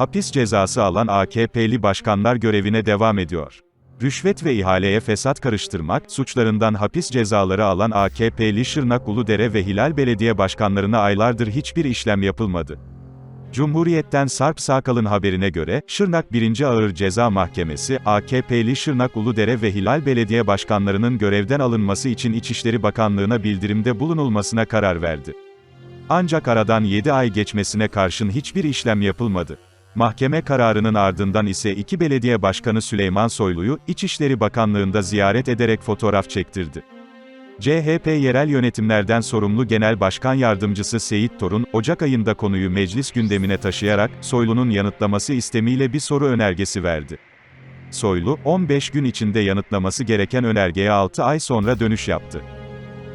Hapis cezası alan AKP'li başkanlar görevine devam ediyor. Rüşvet ve ihaleye fesat karıştırmak, suçlarından hapis cezaları alan AKP'li Şırnak Uludere ve Hilal Belediye Başkanlarına aylardır hiçbir işlem yapılmadı. Cumhuriyet'ten Sarp Sakal'ın haberine göre, Şırnak 1. Ağır Ceza Mahkemesi, AKP'li Şırnak Uludere ve Hilal Belediye Başkanlarının görevden alınması için İçişleri Bakanlığı'na bildirimde bulunulmasına karar verdi. Ancak aradan 7 ay geçmesine karşın hiçbir işlem yapılmadı. Mahkeme kararının ardından ise iki belediye başkanı Süleyman Soylu'yu, İçişleri Bakanlığı'nda ziyaret ederek fotoğraf çektirdi. CHP yerel yönetimlerden sorumlu Genel Başkan Yardımcısı Seyit Torun, Ocak ayında konuyu meclis gündemine taşıyarak, Soylu'nun yanıtlaması istemiyle bir soru önergesi verdi. Soylu, 15 gün içinde yanıtlaması gereken önergeye 6 ay sonra dönüş yaptı.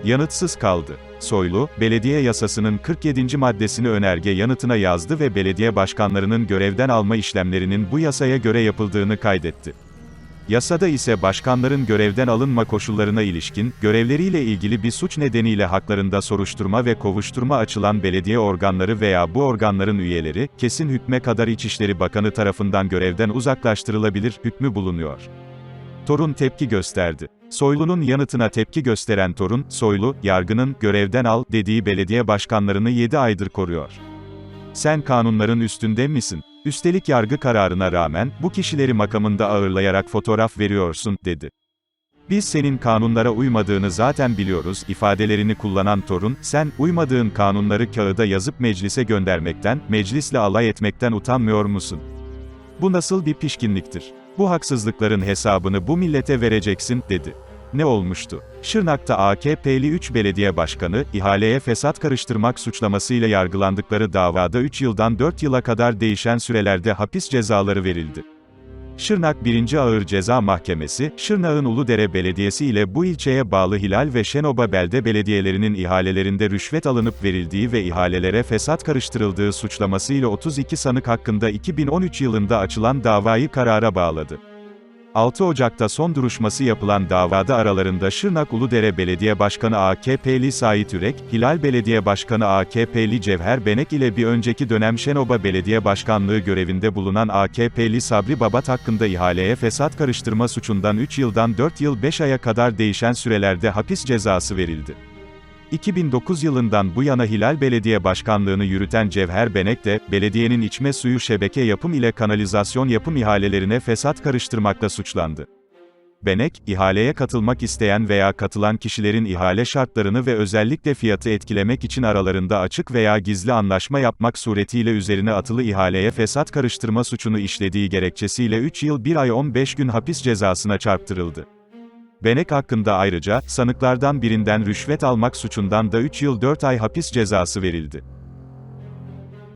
Yanıtsız kaldı. Soylu, belediye yasasının 47. maddesini önerge yanıtına yazdı ve belediye başkanlarının görevden alma işlemlerinin bu yasaya göre yapıldığını kaydetti. Yasada ise başkanların görevden alınma koşullarına ilişkin, görevleriyle ilgili bir suç nedeniyle haklarında soruşturma ve kovuşturma açılan belediye organları veya bu organların üyeleri, kesin hükme kadar İçişleri Bakanı tarafından görevden uzaklaştırılabilir hükmü bulunuyor. Torun tepki gösterdi. Soylu'nun yanıtına tepki gösteren Torun, Soylu, yargının, görevden al, dediği belediye başkanlarını 7 aydır koruyor. Sen kanunların üstünde misin? Üstelik yargı kararına rağmen, bu kişileri makamında ağırlayarak fotoğraf veriyorsun, dedi. Biz senin kanunlara uymadığını zaten biliyoruz, ifadelerini kullanan Torun, sen, uymadığın kanunları kağıda yazıp meclise göndermekten, meclisle alay etmekten utanmıyor musun? Bu nasıl bir pişkinliktir? Bu haksızlıkların hesabını bu millete vereceksin, dedi. Ne olmuştu? Şırnak'ta AKP'li 3 belediye başkanı, ihaleye fesat karıştırmak suçlamasıyla yargılandıkları davada 3 yıldan 4 yıla kadar değişen sürelerde hapis cezaları verildi. Şırnak 1. Ağır Ceza Mahkemesi, Şırnak'ın Uludere Belediyesi ile bu ilçeye bağlı Hilal ve Şenoba belde belediyelerinin ihalelerinde rüşvet alınıp verildiği ve ihalelere fesat karıştırıldığı suçlamasıyla 32 sanık hakkında 2013 yılında açılan davayı karara bağladı. 6 Ocak'ta son duruşması yapılan davada aralarında Şırnak Uludere Belediye Başkanı AKP'li Sait Ürek, Hilal Belediye Başkanı AKP'li Cevher Benek ile bir önceki dönem Şenoba Belediye Başkanlığı görevinde bulunan AKP'li Sabri Babat hakkında ihaleye fesat karıştırma suçundan 3 yıldan 4 yıl 5 aya kadar değişen sürelerde hapis cezası verildi. 2009 yılından bu yana Hilal Belediye Başkanlığını yürüten Cevher Benek de, belediyenin içme suyu şebeke yapım ile kanalizasyon yapım ihalelerine fesat karıştırmakla suçlandı. Benek, ihaleye katılmak isteyen veya katılan kişilerin ihale şartlarını ve özellikle fiyatı etkilemek için aralarında açık veya gizli anlaşma yapmak suretiyle üzerine atılı ihaleye fesat karıştırma suçunu işlediği gerekçesiyle 3 yıl 1 ay 15 gün hapis cezasına çarptırıldı. Benek hakkında ayrıca, sanıklardan birinden rüşvet almak suçundan da 3 yıl 4 ay hapis cezası verildi.